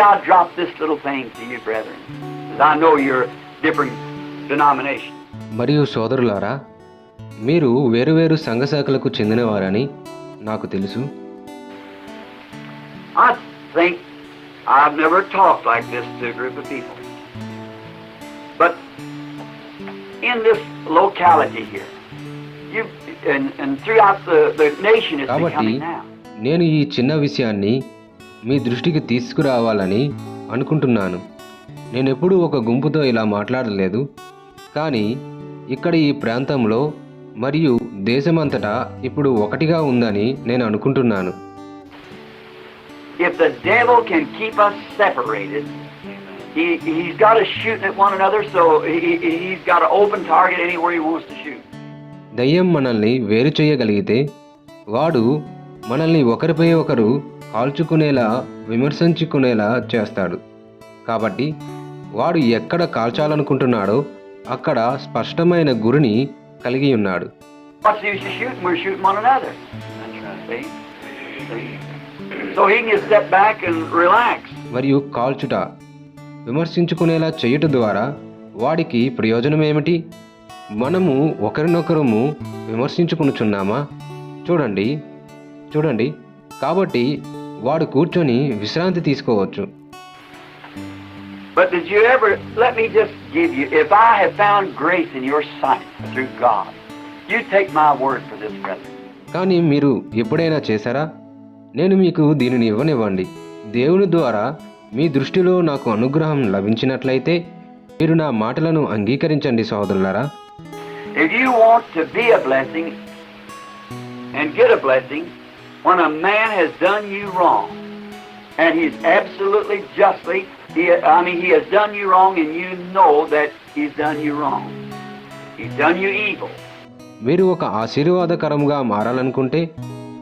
I drop this little thing to you, brethren. 'cause I know you're different denominations. మరియు సోదరులారా మీరు వేరువేరు సంఘ శాఖలకు చెందినవారని నాకు తెలుసు I think I've never talked like this to a group of people. But in this locality here, you and, and throughout the, the nation it's కాబట్టి becoming now. నేను ఈ చిన్న విషయాన్ని మీ దృష్టికి తీసుకురావాలని అనుకుంటున్నాను. నేను ఎప్పుడూ ఒక గుంపుతో ఇలా మాట్లాడలేదు. కానీ ఇక్కడ ఈ ప్రాంతంలో మరియు దేశమంతటా ఇప్పుడు ఒకటిగా ఉందని నేను అనుకుంటున్నాను. If the devil can keep us separated, he, he's got us shooting at one another, so he, he- he's got an open target anywhere he wants to shoot. దయ్యం మనల్ని వేరు చేయగలిగితే వాడు మనల్ని ఒకరిపై ఒకరు కాల్చుకునేలా విమర్శించుకునేలా చేస్తాడు. కాబట్టి వాడు ఎక్కడ కాల్చాలనుకుంటున్నాడో అక్కడ స్పష్టమైన గురిని కలిగి ఉన్నాడు. మరియు కాల్చుట విమర్శించుకునేలా చేయుట ద్వారా వాడికి ప్రయోజనం ఏమిటి? మనము ఒకరినొకరము విమర్శించుకునుచున్నామా? చూడండి చూడండి. కాబట్టి వాడు కూర్చొని విశ్రాంతి తీసుకోవచ్చు But did you ever, let me just give you, if I have found grace in your sight through God, you take my word for this, brother. కానీ మీరు ఎప్పుడైనా చేశారా నేను మీకు దీనిని ఇవ్వనివ్వండి దేవుని ద్వారా మీ దృష్టిలో నాకు అనుగ్రహం లభించినట్లయితే మీరు నా మాటలను అంగీకరించండి సహోదరులారా If you want to be a blessing and get a blessing when a man has done you wrong, and he's absolutely justly, he, I mean, he has done you wrong and you know that he's done you wrong. He's done you evil. మీరు ఒక ఆశీర్వాదకరంగా మారాలనుకుంటే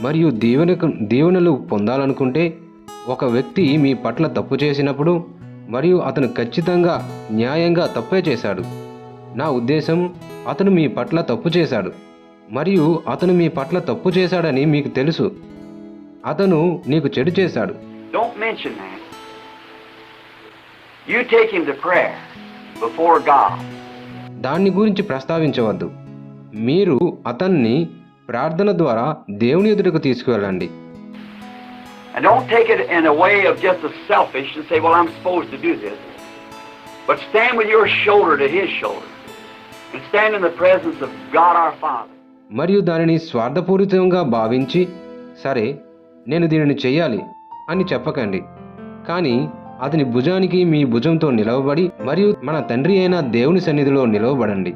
మరియు దీవెన దీవెనలు పొందాలనుకుంటే ఒక వ్యక్తి మీ పట్ల తప్పు చేసినప్పుడు మరియు అతను ఖచ్చితంగా న్యాయంగా తప్పే చేశాడు నా ఉద్దేశం అతను మీ పట్ల తప్పు చేశాడు మరియు అతను మీ పట్ల తప్పు చేశాడని మీకు తెలుసు అతను నీకు చెడు చేశాడు. దాన్ని గురించి ప్రస్తావించవద్దు. మీరు అతన్ని ప్రార్థన ద్వారా దేవుని ఎదుటకు తీసుకువెళ్ళండి. మరియు దానిని స్వార్థపూరితంగా భావించి సరే నేను దీనిని చెయ్యాలి అని చెప్పకండి. కానీ అతని భుజానికి మీ భుజంతో నిలవబడి మరియు మన తండ్రి అయిన దేవుని సన్నిధిలో నిలవబడండి.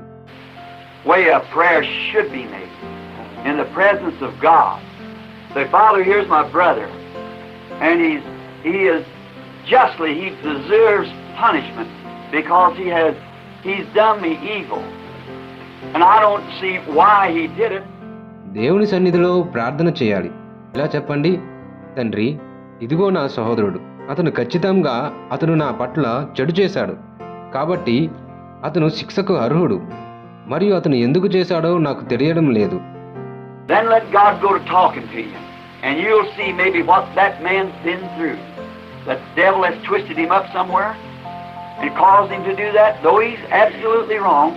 దేవుని సన్నిధిలో ప్రార్థన చేయాలి. ఇలా చెప్పండి తండ్రి ఇదిగో నా సహోదరుడు. అతను ఖచ్చితంగా అతను నా పట్ల చెడు చేశాడు. కాబట్టి అతను శిక్షకు అర్హుడు. మరియు అతను ఎందుకు చేశాడో నాకు తెలియడం లేదు. And caused him to do that, though he's absolutely wrong,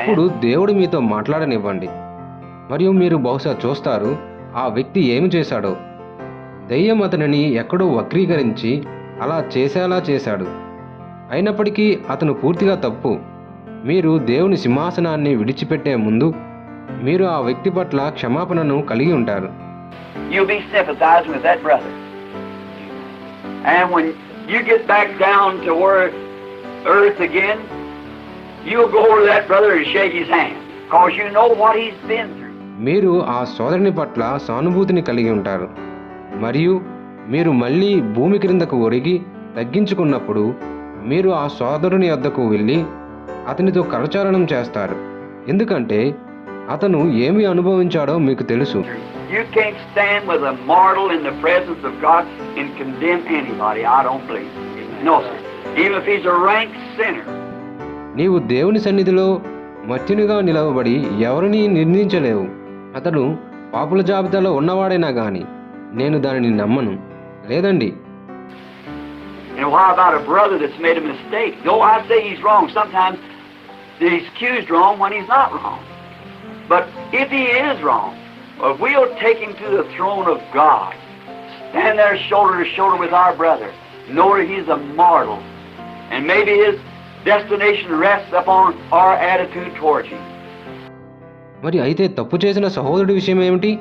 ఇప్పుడు man. దేవుడు మీతో మాట్లాడనివ్వండి. మరియు మీరు బహుశా చూస్తారు ఆ వ్యక్తి ఏమి చేశాడో. దయ్యం అతనిని ఎక్కడో వక్రీకరించి అలా చేసేలా చేశాడు. అయినప్పటికీ అతను పూర్తిగా తప్పు. మీరు దేవుని సింహాసనాన్ని విడిచిపెట్టే ముందు మీరు ఆ వ్యక్తి పట్ల క్షమాపణను కలిగి ఉంటారు. You'll be sympathizing with that brother. And when you get back down to where earth again, you'll go over to that brother and shake his hand. Because you know what he's been through. మీరు ఆ సోదరుని పట్ల సానుభూతిని కలిగి ఉంటారు మరియు మీరు మళ్ళీ భూమి క్రిందకు ఒరిగి తగ్గించుకున్నప్పుడు మీరు ఆ సోదరుని వద్దకు వెళ్ళి అతనితో కరచాలనం చేస్తారు ఎందుకంటే అతను ఏమి అనుభవించాడో మీకు తెలుసు You can't stand with a mortal in the presence of God and condemn anybody, I don't believe. No, sir. Even if he's a rank sinner. నీవు దేవుని సన్నిధిలో మత్యునిగా నిలవబడి ఎవరిని నిర్ణయించలేవు అతను పాపుల జాబితాలో ఉన్నవాడైనా కానీ నేను దానిని నమ్మను లేదండి And how about a brother that's made a mistake? Though I say he's wrong, sometimes he's accused wrong when he's not wrong. But if he is wrong, if we'll take him to the throne of God, stand there shoulder to shoulder with our brother, know that he's a mortal, and maybe his destination rests upon our attitude towards him. మరి అయితే తప్పు చేసిన సహోదరుడి విషయం ఏమిటి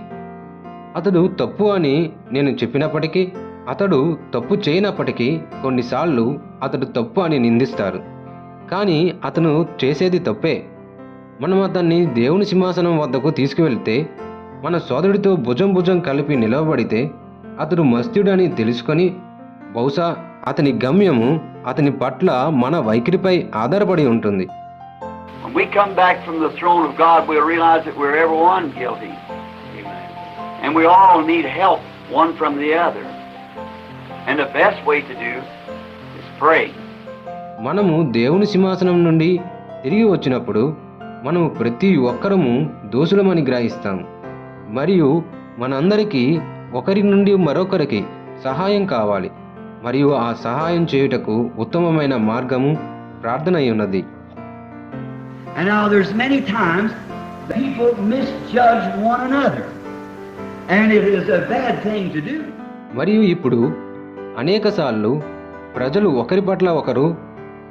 అతడు తప్పు అని నేను చెప్పినప్పటికీ అతడు తప్పు చేయనప్పటికీ కొన్నిసార్లు అతడు తప్పు అని నిందిస్తారు కానీ అతను చేసేది తప్పే మనం అతన్ని దేవుని సింహాసనం వద్దకు తీసుకువెళ్తే మన సోదరుడితో భుజం భుజం కలిపి నిలవబడితే అతడు మస్త్యుడని తెలుసుకొని బహుశా అతని గమ్యము అతని పట్ల మన వైఖరిపై ఆధారపడి ఉంటుంది. మనము దేవుని సింహాసనం నుండి తిరిగి వచ్చినప్పుడు మనము ప్రతి ఒక్కరము దోషులమని గ్రహిస్తాం మరియు మనందరికీ ఒకరి నుండి మరొకరికి సహాయం కావాలి మరియు ఆ సహాయం చేయుటకు ఉత్తమమైన మార్గము ప్రార్థన అయి ఉన్నది And now there's many times people misjudge one another. And it is a bad thing to do. మరియు ఇప్పుడు అనేకసార్లు ప్రజలు ఒకరి పట్ల ఒకరు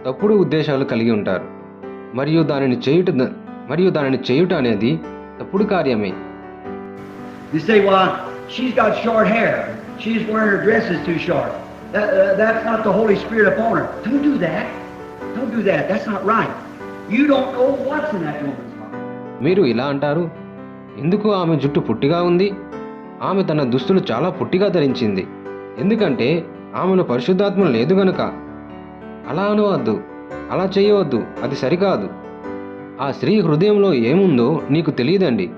తప్పుడు ఉద్దేశాలు కలిగి ఉంటారు మరియు దానిని చేయుట మరియు దానిని చేయుట అనేది తప్పుడు కార్యమే You say, well, she's got short hair. She's wearing her dress is too short. That, uh, that's not the Holy Spirit upon her. Don't do that. Don't do that. That's not right. You don't know what's in that woman's heart. మీరు ఇలా అంటారు ఎందుకు ఆమె జుట్టు పుట్టిగా ఉంది ఆమె తన దుస్తులు చాలా పుట్టిగా ధరించింది ఎందుకంటే ఆమెను పరిశుద్ధాత్మ లేదు గనుక అలా అనవద్దు అలా చేయవద్దు. అది సరికాదు. ఆ స్త్రీ హృదయంలో ఏముందో నీకు తెలియదండి.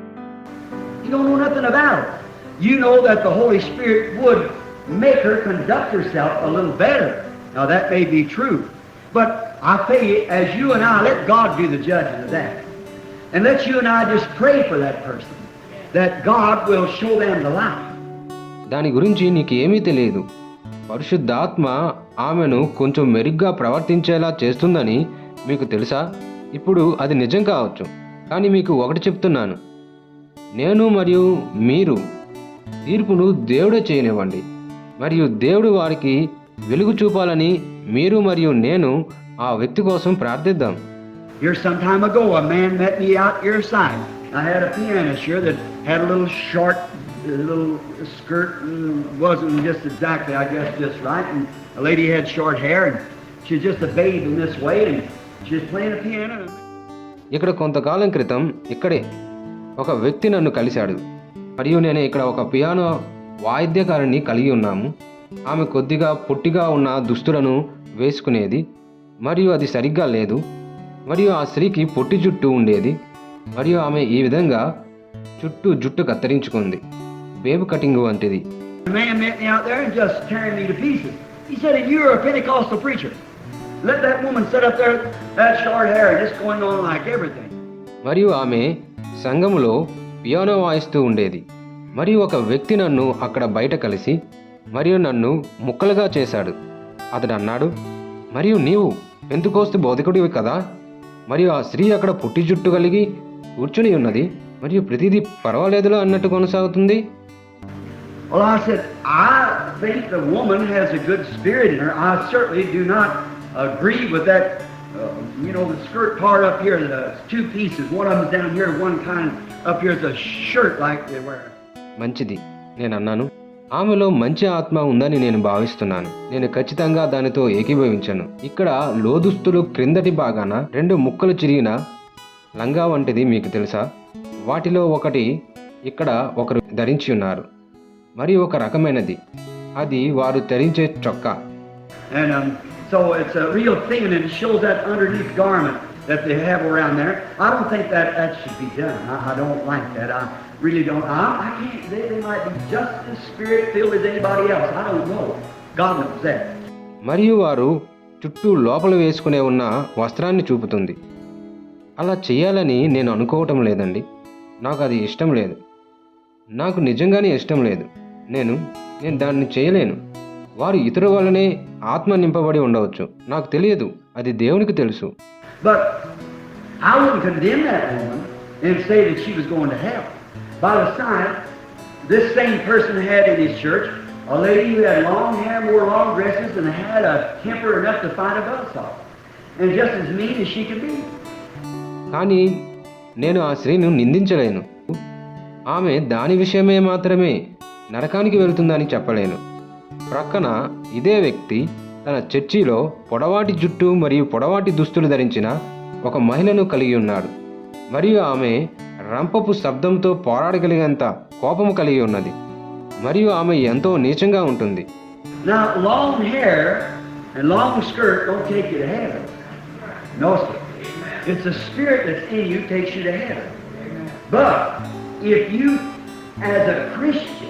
దాని గురించి నీకు ఏమీ తెలియదు. పరిశుద్ధాత్మ ఆమెను కొంచెం మెరుగ్గా ప్రవర్తించేలా చేస్తుందని మీకు తెలుసా? ఇప్పుడు అది నిజం కావచ్చు కానీ మీకు ఒకటి చెప్తున్నాను. నేను మరియు మీరు తీర్పును దేవుడే చేయనివ్వండి మరియు దేవుడు వారికి వెలుగు చూపాలని మీరు మరియు నేను ఆ వ్యక్తి కోసం ప్రార్థిద్దాం. Here some time ago, a man met me out your side. I had a pianist here that had a little short, the little skirt mm, wasn't just exactly, I guess, just right. And a lady had short hair and she was just a babe in this way and she was playing a piano. ఇక్కడ కొంతకాలం క్రితం ఇక్కడే ఒక వ్యక్తి నన్ను కలిశాడు మరియు నేను ఇక్కడ ఒక పియానో వాయిద్యకారుని కలిగి ఉన్నాము ఆమె కొద్దిగా పొట్టిగా ఉన్న దుస్తులను వేసుకునేది మరియు అది సరిగ్గా లేదు మరియు ఆ స్త్రీకి పొట్టి జుట్టు ఉండేది మరియు ఆమె ఈ విధంగా చుట్టూ జుట్టు కత్తిరించుకుంది వేవ్ కటింగ్ వంటిది. మరియు ఆమె సంఘములో పియానో వాయిస్తూ ఉండేది. మరియు ఒక వ్యక్తి నన్ను అక్కడ బయట కలిసి మరియు నన్ను ముక్కలుగా చేశాడు. అతడు అన్నాడు మరియు నీవు పెంతుకోస్తు బోధకుడివి కదా? మరియు ఆ స్త్రీ అక్కడ పుట్టి జుట్టు కలిగి కూర్చుని ఉన్నది. మరియు ప్రతిదీ పర్వాలేదులో అన్నట్టు కొనసాగుతుంది. Well, I said, I think the woman has a good spirit in her. I certainly do not agree with that, uh, you know, the skirt part up here, the two pieces. One of them's down here, one kind up here is a shirt like they wear. మంచిది నేను అన్నాను ఆమెలో మంచి ఆత్మ ఉందని నేను భావిస్తున్నాను నేను ఖచ్చితంగా దానితో ఏకీభవించాను ఇక్కడ లోదుస్తులు క్రిందటి భాగాన రెండు ముక్కలు చిరిగిన లంగా వంటిది మీకు తెలుసా వాటిలో ఒకటి ఇక్కడ ఒకరు ధరించి ఉన్నారు మరి ఒక రకమైనది. అది వారు ధరించే చొక్క. మరియు వారు చుట్టూ లోపల వేసుకునే ఉన్న వస్త్రాన్ని చూపుతుంది. అలా చేయాలని నేను అనుకోవటం లేదండి. నాకు అది ఇష్టం లేదు. నాకు నిజంగానే ఇష్టం లేదు. నేను నేను దాన్ని చేయలేను వారు ఇతరు వల్లనే ఆత్మ నింపబడి ఉండవచ్చు నాకు తెలియదు అది దేవునికి తెలుసు But I wouldn't condemn that woman and say that she was going to hell. By the side, this same person had in his church a lady who had long hair, wore long dresses, and had a temper enough to fight a buzzsaw. And just as mean as she could be. కానీ నేను ఆ స్త్రీని నిందించలేను ఆమె దాని విషయమే మాత్రమే నరకానికి వెళ్తుందని చెప్పలేను. ప్రక్కన ఇదే వ్యక్తి తన చర్చిలో పొడవాటి జుట్టు మరియు పొడవాటి దుస్తులు ధరించిన ఒక మహిళను కలిగి ఉన్నాడు. మరియు ఆమె రంపపు శబ్దంతో పోరాడగలిగేంత కోపము కలిగి ఉన్నది. మరియు ఆమె ఎంతో నీచంగా ఉంటుంది. It's the spirit that's in you takes you to heaven. But if you, as a Christian,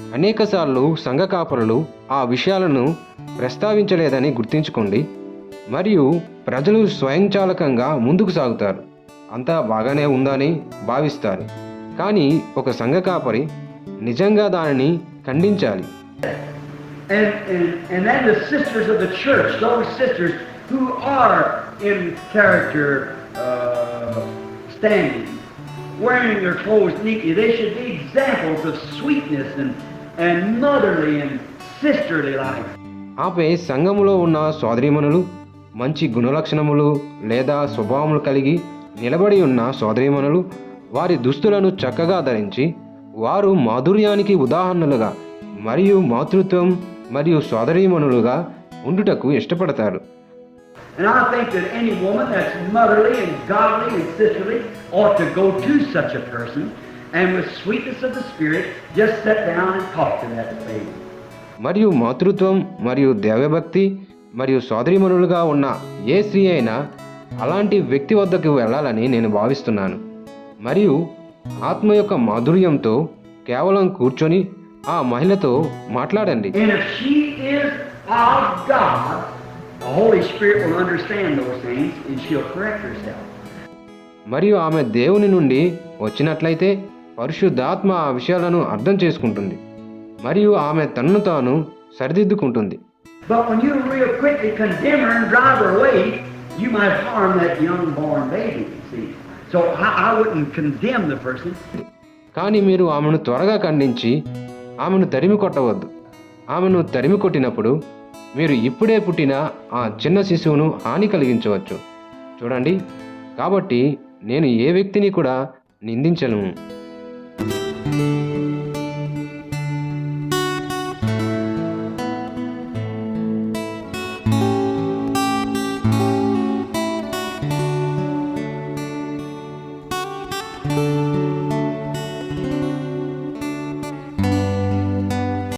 అనేకసార్లు సంఘ కాపరులు ఆ విషయాలను ప్రస్తావించలేదని గుర్తుంచుకోండి. మరియు ప్రజలు స్వయంచాలకంగా ముందుకు సాగుతారు. అంతా బాగానే ఉందని భావిస్తారు. కానీ ఒక సంఘ కాపరి నిజంగా దానిని ఖండించాలి. And motherly and sisterly life. ఆపై సంఘములో ఉన్న సోదరీమణులు మంచి గుణలక్షణములు లేదా స్వభావములు కలిగి నిలబడి ఉన్న సోదరీమణులు వారి దుస్తులను చక్కగా ధరించి వారు మాధుర్యానికి ఉదాహరణలుగా మరియు మాతృత్వం మరియు సోదరీమణులుగా ఉండుటకు ఇష్టపడతారు And I think that any woman that's motherly and godly and sisterly ought to go to such a person మరియు మాతృత్వం మరియు దేవభక్తి మరియు సోదరిమనులుగా ఉన్న ఏ స్త్రీ అయినా అలాంటి వ్యక్తి వద్దకు వెళ్ళాలని నేను భావిస్తున్నాను. మరియు ఆత్మ యొక్క మాధుర్యంతో కేవలం కూర్చొని ఆ మహిళతో మాట్లాడండి. మరియు ఆమె దేవుని నుండి వచ్చినట్లయితే పరిశుద్ధాత్మ ఆ విషయాలను అర్థం చేసుకుంటుంది మరియు ఆమె తన్ను తాను సరిదిద్దుకుంటుంది. కానీ మీరు ఆమెను త్వరగా ఖండించి ఆమెను తరిమి కొట్టవద్దు. ఆమెను తరిమి కొట్టినప్పుడు మీరు ఇప్పుడే పుట్టిన ఆ చిన్న శిశువును హాని కలిగించవచ్చు. చూడండి కాబట్టి నేను ఏ వ్యక్తిని కూడా నిందించను